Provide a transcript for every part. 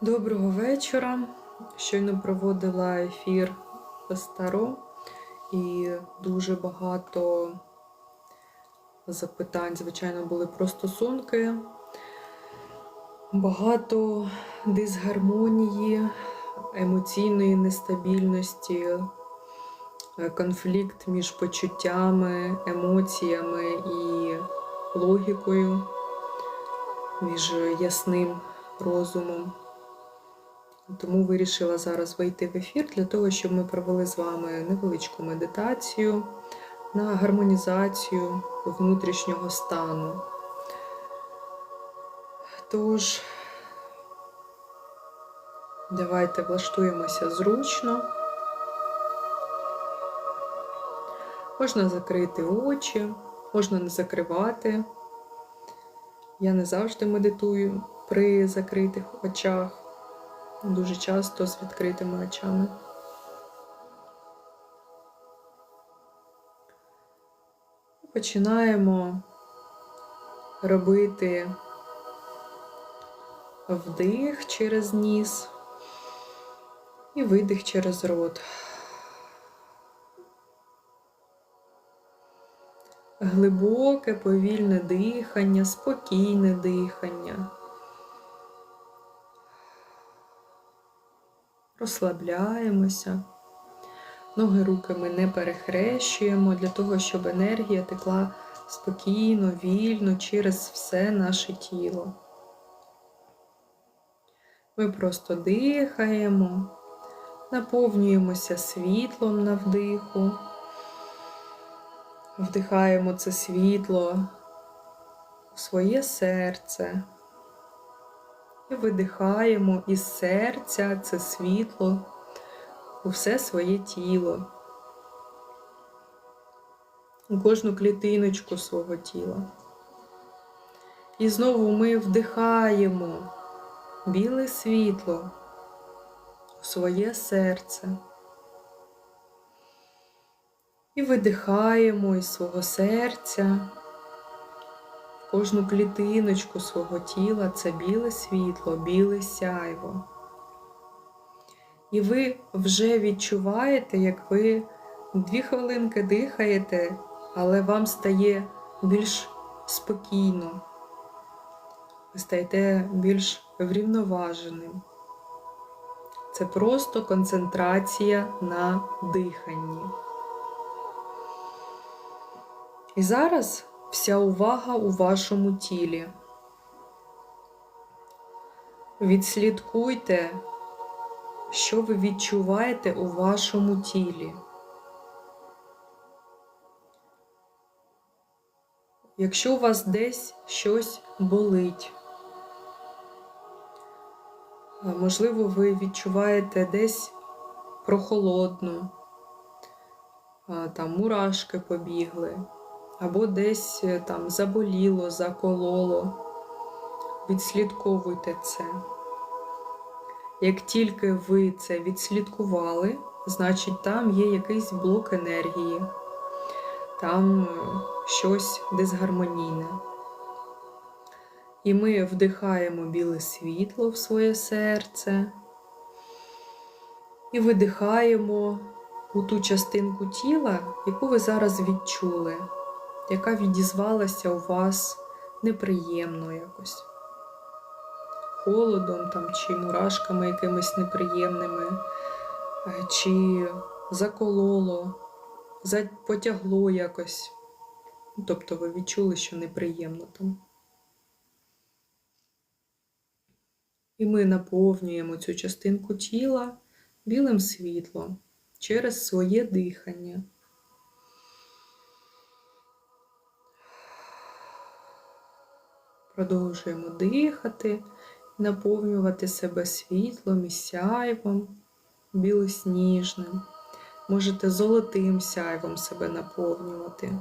Доброго вечора. Щойно проводила ефір Старо і дуже багато запитань, звичайно, були про стосунки, багато дисгармонії, емоційної нестабільності, конфлікт між почуттями, емоціями і логікою, між ясним розумом. Тому вирішила зараз вийти в ефір для того, щоб ми провели з вами невеличку медитацію на гармонізацію внутрішнього стану. Тож, давайте влаштуємося зручно. Можна закрити очі, можна не закривати. Я не завжди медитую при закритих очах дуже часто з відкритими очами. Починаємо робити вдих через ніс і видих через рот. Глибоке, повільне дихання, спокійне дихання. Розслабляємося. Ноги руки ми не перехрещуємо для того, щоб енергія текла спокійно, вільно через все наше тіло. Ми просто дихаємо, наповнюємося світлом на вдиху, вдихаємо це світло у своє серце. І видихаємо із серця це світло у все своє тіло, у кожну клітиночку свого тіла. І знову ми вдихаємо біле світло у своє серце. І видихаємо із свого серця кожну клітиночку свого тіла це біле світло, біле сяйво. І ви вже відчуваєте, як ви дві хвилинки дихаєте, але вам стає більш спокійно, ви стаєте більш врівноваженим. Це просто концентрація на диханні. І зараз вся увага у вашому тілі. Відслідкуйте, що ви відчуваєте у вашому тілі. Якщо у вас десь щось болить, можливо, ви відчуваєте десь прохолодно, там мурашки побігли або десь е, там заболіло, закололо. Відслідковуйте це. Як тільки ви це відслідкували, значить там є якийсь блок енергії, там е, щось дисгармонійне. І ми вдихаємо біле світло в своє серце і видихаємо у ту частинку тіла, яку ви зараз відчули яка відізвалася у вас неприємно якось. Холодом там, чи мурашками якимись неприємними, е, чи закололо, потягло якось. Тобто ви відчули, що неприємно там. І ми наповнюємо цю частинку тіла білим світлом через своє дихання. Продовжуємо дихати, наповнювати себе світлом і сяйвом, білосніжним. Можете золотим сяйвом себе наповнювати.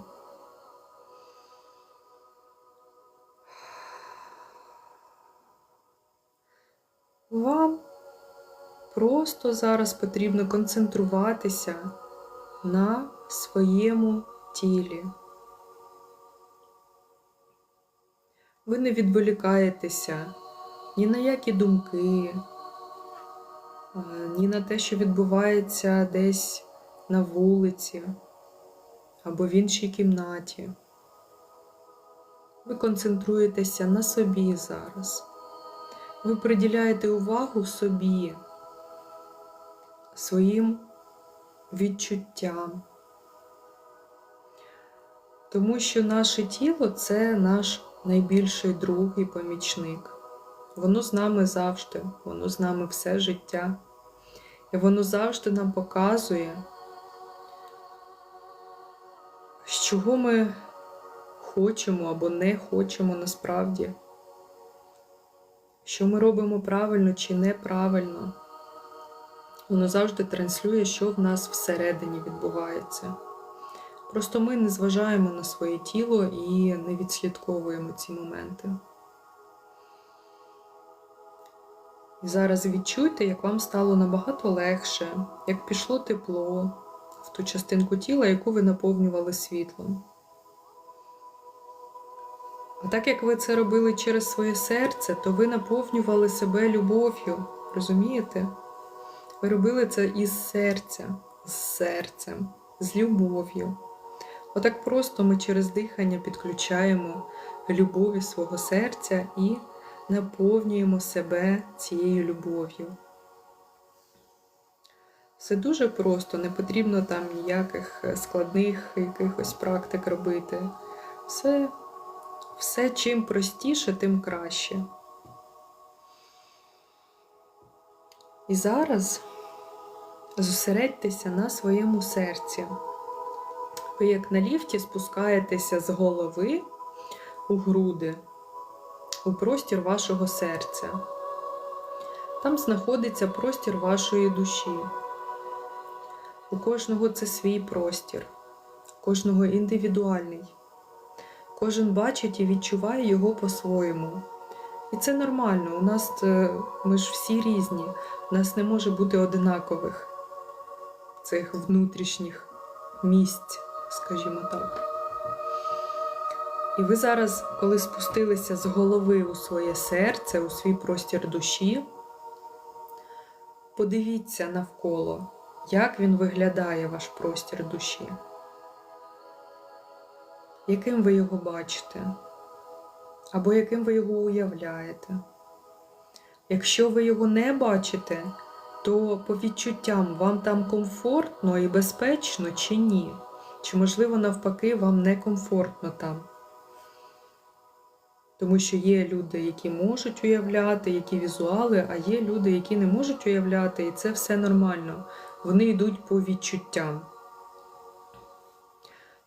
Вам просто зараз потрібно концентруватися на своєму тілі. Ви не відволікаєтеся ні на які думки, ні на те, що відбувається десь на вулиці або в іншій кімнаті. Ви концентруєтеся на собі зараз. Ви приділяєте увагу собі, своїм відчуттям. Тому що наше тіло це наш найбільший друг і помічник. Воно з нами завжди, воно з нами все життя. І воно завжди нам показує, з чого ми хочемо або не хочемо насправді, що ми робимо правильно чи неправильно. Воно завжди транслює, що в нас всередині відбувається. Просто ми не зважаємо на своє тіло і не відслідковуємо ці моменти. І зараз відчуйте, як вам стало набагато легше, як пішло тепло в ту частинку тіла, яку ви наповнювали світлом. А так як ви це робили через своє серце, то ви наповнювали себе любов'ю, розумієте? Ви робили це із серця, з серцем, з любов'ю. Отак просто ми через дихання підключаємо любові свого серця і наповнюємо себе цією любов'ю. Все дуже просто, не потрібно там ніяких складних якихось практик робити. Все, все чим простіше, тим краще. І зараз зосередьтеся на своєму серці. Ви як на ліфті спускаєтеся з голови у груди, у простір вашого серця. Там знаходиться простір вашої душі. У кожного це свій простір, у кожного індивідуальний. Кожен бачить і відчуває його по-своєму. І це нормально. У нас е, ми ж всі різні, у нас не може бути одинакових цих внутрішніх місць, скажімо так. І ви зараз, коли спустилися з голови у своє серце, у свій простір душі, подивіться навколо, як він виглядає ваш простір душі. Яким ви його бачите? Або яким ви його уявляєте? Якщо ви його не бачите, то по відчуттям вам там комфортно і безпечно чи ні? Чи, можливо, навпаки, вам некомфортно там? Тому що є люди, які можуть уявляти, які візуали, а є люди, які не можуть уявляти, і це все нормально. Вони йдуть по відчуттям.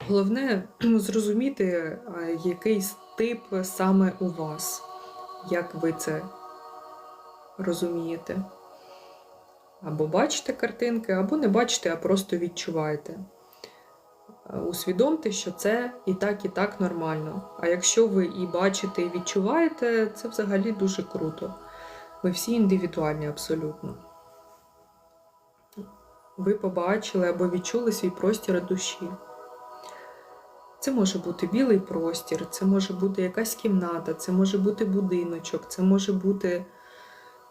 Головне зрозуміти, а, який тип саме у вас, як ви це розумієте. Або бачите картинки, або не бачите, а просто відчуваєте. Усвідомте, що це і так, і так нормально. А якщо ви і бачите, і відчуваєте, це взагалі дуже круто. Ми всі індивідуальні абсолютно. Ви побачили або відчули свій простір душі. Це може бути білий простір, це може бути якась кімната, це може бути будиночок, це може бути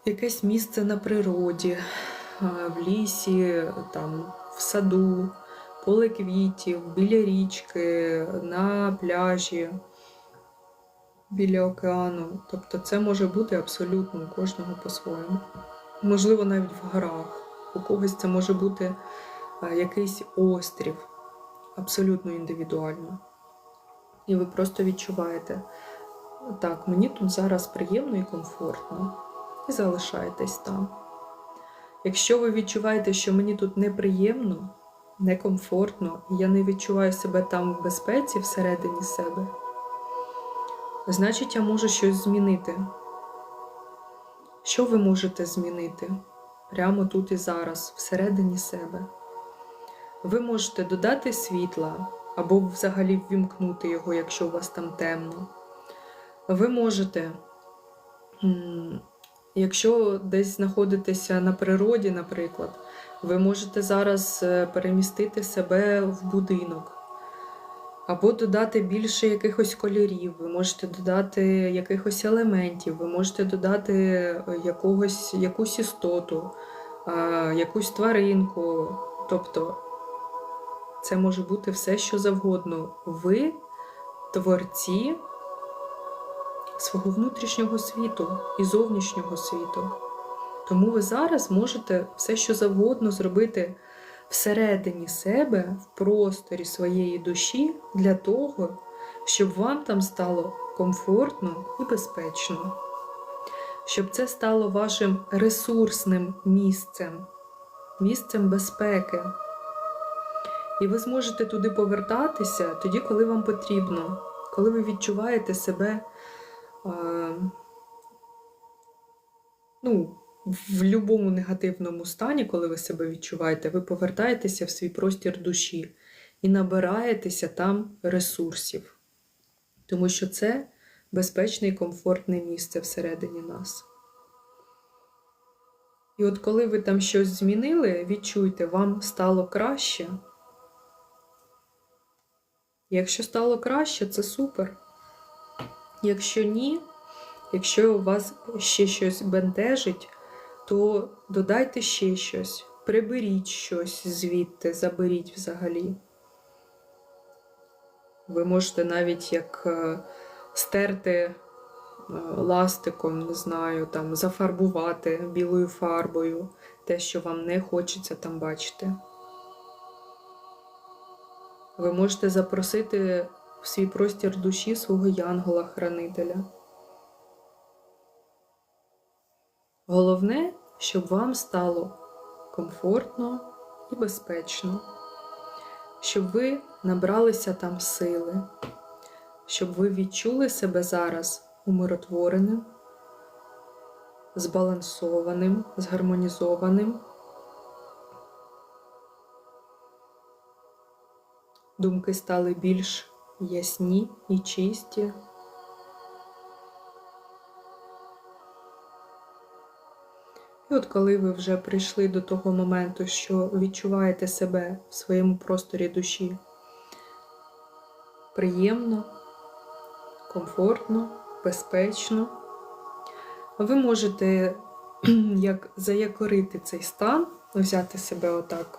якесь місце на природі, в лісі, там, в саду, поле квітів, біля річки, на пляжі, біля океану. Тобто це може бути абсолютно у кожного по-своєму. Можливо, навіть в горах. У когось це може бути е, якийсь острів, абсолютно індивідуально. І ви просто відчуваєте, так, мені тут зараз приємно і комфортно. І залишаєтесь там. Якщо ви відчуваєте, що мені тут неприємно, некомфортно, і я не відчуваю себе там в безпеці всередині себе, значить я можу щось змінити. Що ви можете змінити прямо тут і зараз, всередині себе? Ви можете додати світла або взагалі ввімкнути його, якщо у вас там темно. Ви можете, якщо десь знаходитеся на природі, наприклад, ви можете зараз е, перемістити себе в будинок. Або додати більше якихось кольорів, ви можете додати якихось елементів, ви можете додати е, якогось, якусь істоту, якусь тваринку. Тобто це може бути все, що завгодно. Ви творці свого внутрішнього світу і зовнішнього світу. Тому ви зараз можете все, що завгодно зробити всередині себе, в просторі своєї душі, для того, щоб вам там стало комфортно і безпечно, щоб це стало вашим ресурсним місцем, місцем безпеки. І ви зможете туди повертатися тоді, коли вам потрібно, коли ви відчуваєте себе е, ну, в будь-якому негативному стані, коли ви себе відчуваєте, ви повертаєтеся в свій простір душі і набираєтеся там ресурсів. Тому що це безпечне і комфортне місце всередині нас. І от коли ви там щось змінили, відчуйте, вам стало краще. Якщо стало краще, це супер. Якщо ні, якщо у вас ще щось бентежить, то додайте ще щось, приберіть щось звідти, заберіть взагалі. Ви можете навіть як е, стерти е, ластиком, не знаю, там, зафарбувати білою фарбою те, що вам не хочеться там бачити. Ви можете запросити в свій простір душі свого янгола-хранителя. Головне, щоб вам стало комфортно і безпечно, щоб ви набралися там сили, щоб ви відчули себе зараз умиротвореним, збалансованим, згармонізованим. Думки стали більш ясні і чисті. І от коли ви вже прийшли до того моменту, що відчуваєте себе в своєму просторі душі приємно, комфортно, безпечно, ви можете як заякорити цей стан, взяти себе отак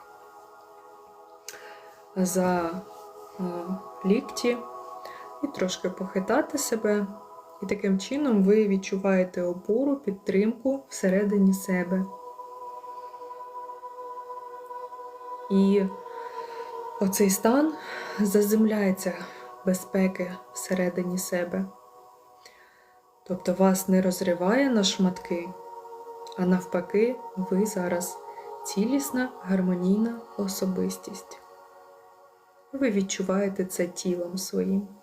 за е, лікті і трошки похитати себе. І таким чином ви відчуваєте опору, підтримку всередині себе. І оцей стан заземляється безпеки всередині себе. Тобто вас не розриває на шматки, а навпаки, ви зараз цілісна, гармонійна особистість. Ви відчуваєте це тілом своїм.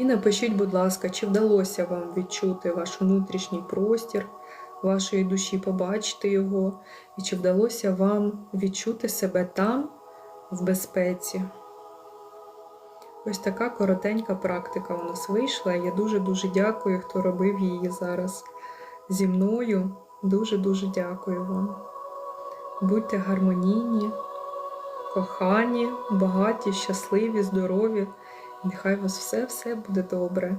І напишіть, будь ласка, чи вдалося вам відчути ваш внутрішній простір, вашої душі, побачити його, і чи вдалося вам відчути себе там, в безпеці. Ось така коротенька практика у нас вийшла. Я дуже-дуже дякую, хто робив її зараз зі мною. Дуже-дуже дякую вам. Будьте гармонійні, кохані, багаті, щасливі, здорові. Нехай у вас все-все буде добре.